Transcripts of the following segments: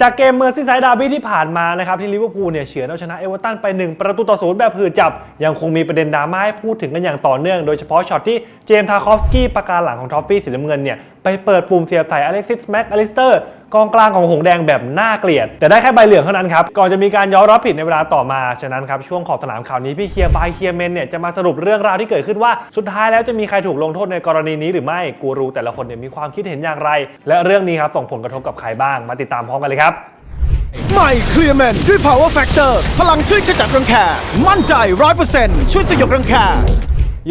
จากเกมเมอร์ซีไซด์ดาร์บี้ที่ผ่านมานะครับที่ลิเวอร์พูลเนี่ยเฉือนเอาชนะเอเวอร์ตันไป 1 ประตูต่อศูนย์แบบผืดจับ ยังคงมีประเด็นดราม่าให้พูดถึงกันอย่างต่อเนื่อง โดยเฉพาะช็อตที่เจมส์ทาคอฟสกี้ประการหลังของทอฟฟี่สีน้ำเงินเนี่ยไปเปิดปุ่มเสียบใส่อเล็กซิสแม็กอลิสเตอร์กองกลางของหงแดงแบบน่าเกลียด แต่ได้แค่ใบเหลืองเท่านั้นครับ ก่อนจะมีการย้อมรับผิดในเวลาต่อมา ฉะนั้นครับช่วงขอบสนามข่าวนี้พี่เคียร์บายเคียร์เมนเนี่ยจะมาสรุปเรื่องราวที่เกิดขึ้นว่าสุดท้ายแล้วจะมีใครถูกลงโทษในกรณีนี้หรือไม่กูรูแต่ละคนเนี่ยมีความคิดเห็นอย่างไร และเรื่องนี้ครับส่งผลกระทบกับใครบ้าง มาติดตามพร้อมกันเลยครับใหม่เคลียร์แมนด้วย Power Factor พลังช่วยขจัดรังแค มั่นใจ 100%ช่วยสยบรังแค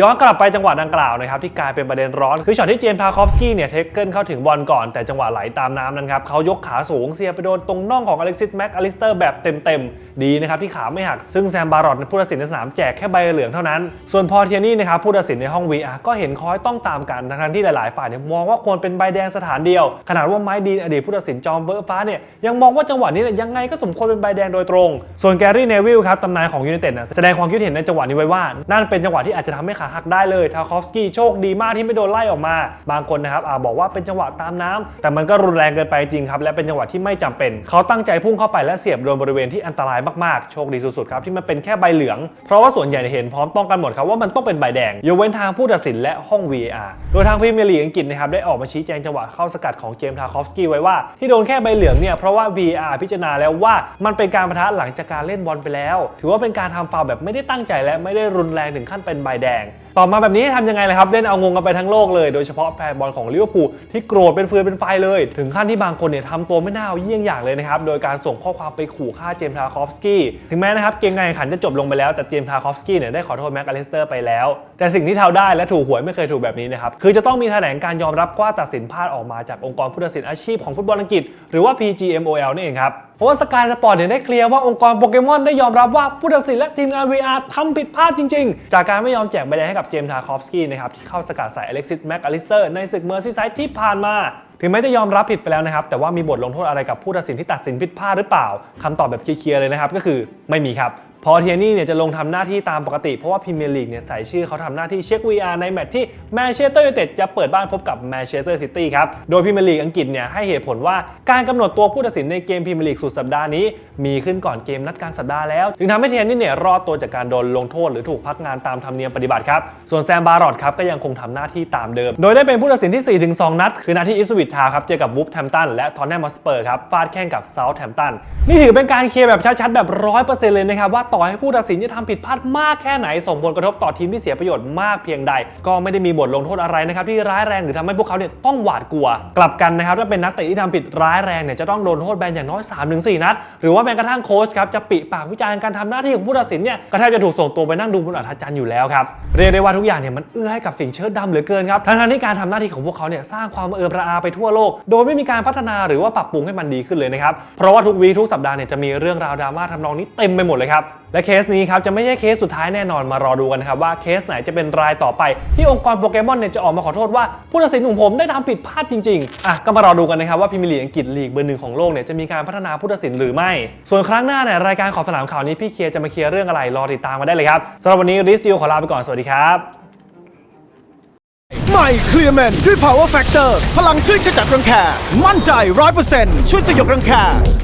ย้อนกลับไปจังหวะดังกล่าวนะครับที่กลายเป็นประเด็นร้อน คือช็อตที่เจมส์ทาคอฟสกี้เนี่ยเทคเกิลเข้าถึงบอลก่อนแต่จังหวะไหลตามน้ำนั้นครับเขายกขาสูงเสียไปโดนตรงน่องของอเล็กซิสแม็กอลิสเตอร์แบบเต็มๆ ดีนะครับที่ขาไม่หัก ซึ่งแซมบารอตผู้ตัดสินในสนามแจกแค่ใบเหลืองเท่านั้น ส่วนพอเทียนี่นะครับผู้ตัดสินในห้อง VR ก็เห็นคอยต้องตามกันทั้งที่หลายๆฝ่ายเนี่ยมองว่าควรเป็นใบแดงสถานเดียว ขนาดว่าไม้ดีนอดีตผู้ตัดสินจอมเวอร์ฟ้าเนี่ยยังมองว่าจังหวะนี้เนี่ยยังไงก็สมควรเป็นใบแดงโดยตรง ส่วนแกรี่เนวิลครับตำนานของยูไนเต็ดแสดงความคิดเห็นในจังหวะนี้ไว้ว่านั่นเป็นจังหวะที่อาจจะทำให้ขาหักได้เลยทาคอฟสกี้โชคดีมากที่ไม่โดนไล่ออกมา บางคนนะครับอาบอกว่าเป็นจังหวะตามน้ำแต่มันก็รุนแรงเกินไปจริงครับและเป็นจังหวะที่ไม่จำเป็น เขาตั้งใจพุ่งเข้าไปและเสียบโดนบริเวณที่อันตรายมากๆ โชคดีสุดๆครับที่มันเป็นแค่ใบเหลือง เพราะว่าส่วนใหญ่เห็นพร้อมต้องกันหมดครับว่ามันต้องเป็นใบแดงยกเว้นทางผู้ตัดสินและห้อง VAR โดยทางพรีเมียร์ลีกอังกฤษนะครับได้ออกมาชี้แจงจังหวะเข้าสกัดของเจมส์ทาคอฟสกี้ไว้ว่าที่โดนแค่ใบเหลืองเนี่ยเพราะว่า VAR พิจารณาแล้วว่ามันเป็นการประทะหลังจากการเล่นบอลไปแล้ว ถือว่าเป็นการทำฟาวแบบไม่ได้ตั้งใจและไม่ได้รุนแรงถึงขั้นเป็นใบแดงต่อมาแบบนี้ทำยังไงเลยครับ เล่นเอางงกันไปทั้งโลกเลยโดยเฉพาะแฟนบอลของลิเวอร์พูลที่โกรธเป็นฟืนเป็นไฟเลย ถึงขั้นที่บางคนเนี่ยทำตัวไม่น่าเอาเยี่ยงอย่างเลยนะครับ โดยการส่งข้อความไปขู่ฆ่าเจมส์ทาคอฟสกี้ถึงแม้นะครับ เกมการแข่งขันจะจบลงไปแล้วแต่เจมส์ทาคอฟสกี้เนี่ยได้ขอโทษแม็กอลิสเตอร์ไปแล้ว แต่สิ่งที่เทาได้และถูกหวยไม่เคยถูกแบบนี้นะครับคือจะต้องมีแถลงการยอมรับว่าตัดสินพลาดออกมาจากองค์กรผู้ตัดสินอาชีพของฟุตบอลอังกฤษหรือว่า PGMOL นี่เองครับ เพราะว่าสกายสปอร์ตเนี่ยได้เคลียร์ว่าองค์กรโปเกมอนได้ยอมรับว่าผู้ตัดสินและทีมงาน VR ทำผิดพลาดจริง ๆ จากการไม่ยอมแจกใบแดงให้กับเจมส์ทาคอฟสกี้นะครับที่เข้าสกัดใส่อเล็กซิสแม็กอลิสเตอร์ในศึกเมอร์ซีไซด์ที่ผ่านมาถึงแม้จะยอมรับผิดไปแล้วนะครับ แต่ว่ามีบทลงโทษอะไรกับผู้ตัดสินที่ตัดสินผิดพลาดหรือเปล่าคำตอบแบบเคลียร์เลยนะครับ ก็คือไม่มีครับ พอเทียนี่เนี่ยจะลงทำหน้าที่ตามปกติ เพราะว่าพรีเมียร์ลีกเนี่ยใส่ชื่อเขาทำหน้าที่เช็ค VR ในแมตช์ที่แมนเชสเตอร์ยูไนเต็ดจะเปิดบ้านพบกับแมนเชสเตอร์ซิตี้ครับโดยพรีเมียร์ลีกอังกฤษเนี่ยให้เหตุผลว่าการกำหนดตัวผู้ตัดสินในเกมพรีเมียร์ลีกสุดสัปดาห์นี้ มีขึ้นก่อนเกมนัดกลางสัปดาห์แล้วจึงทำให้เทียนี่เนี่ยรอดตัวจากการโดนลงโทษหรือถูกพักงานตามธรรมเนียมปฏิบัติครับส่วนแซมบารอดครับก็ยังคงทำหน้าที่ตามเดิม โดยได้เป็นผู้ตัดสินที่ 4-2 นัด คือนัดที่อิสวิตทาครับเจอกับวูฟแฮมตันและทอนแนมอสเปอร์ครับฟาดแข่งกับเซาท์แฮมตันนี่ถือเป็นการเคลียร์แบบชัดๆแบบร้อยเปอร์เซ็นต์เลยนะครับว่าต่อให้ผู้ตัดสินจะทำผิดพลาดมากแค่ไหนส่งผลกระทบต่อทีมที่เสียประโยชน์มากเพียงใด ก็ไม่ได้มีบทลงโทษอะไรนะครับที่ร้ายแรงหรือทำให้พวกเขาเนี่ยต้องหวาดกลัว กลับกันนะครับถ้าเป็นนักเตะที่ทำผิดร้ายแรงเนี่ยจะต้องโดนโทษแบนอย่างน้อย 3-4 นัด หรือว่าแม้กระทั่งโค้ชครับจะปิปากวิจารณ์การทำหน้าที่ของผู้ตัดสินเนี่ยก็แทบจะถูกส่งตัวไปนั่งดูบนอัฐจันทร์อยู่แล้วครับเรียกได้ว่าทุกอย่างเนี่ยมันเอื้อให้กับสิ่งเชิดดำเหลือเกินครับทั้งๆที่การทำหน้าที่ของพวกเขาเนี่ยสร้างความเอือมระอาไปทั่วโลก โดยไม่มีการพัฒนาหรือว่าปรับปรุงให้มันดีขึ้นเลยนะครับเพราะว่าทุกวีทุกสัปดาห์เนี่ยจะมีเรื่องราวดราม่าทำนองนี้เต็มไปหมดเลยครับ และเคสนี้ครับจะไม่ใช่เคสสุดท้ายแน่นอนมารอดูกันนะครับว่าเคสไหนจะเป็นรายต่อไป ที่องค์กรโปเกมอนเนี่ยจะออกมาขอโทษว่าผู้ตัดสินของผมได้ทำผิดพลาดจริงๆอะก็มารอดูกันนะครับว่าพรีเมียร์ลีอังกฤษลีกเบอร์หนึ่งของโลกเนี่ยจะมีการพัฒนาผู้ตัดสินหรือไม่ ส่วนครั้งหน้าเนี่ยรายการขอบสนามข่าวนี้พี่เคียจะมาเคลียร์เรื่องอะไรรอติดตามมาได้เลยครับสำหรับวันนี้ริสติวขอลาไปก่อนสวัสดีครับใหม่เคลียร์แมนด้วย Power Factor พลังช่วยขจัดรังแค มั่นใจ 100%ช่วยสยบรังแค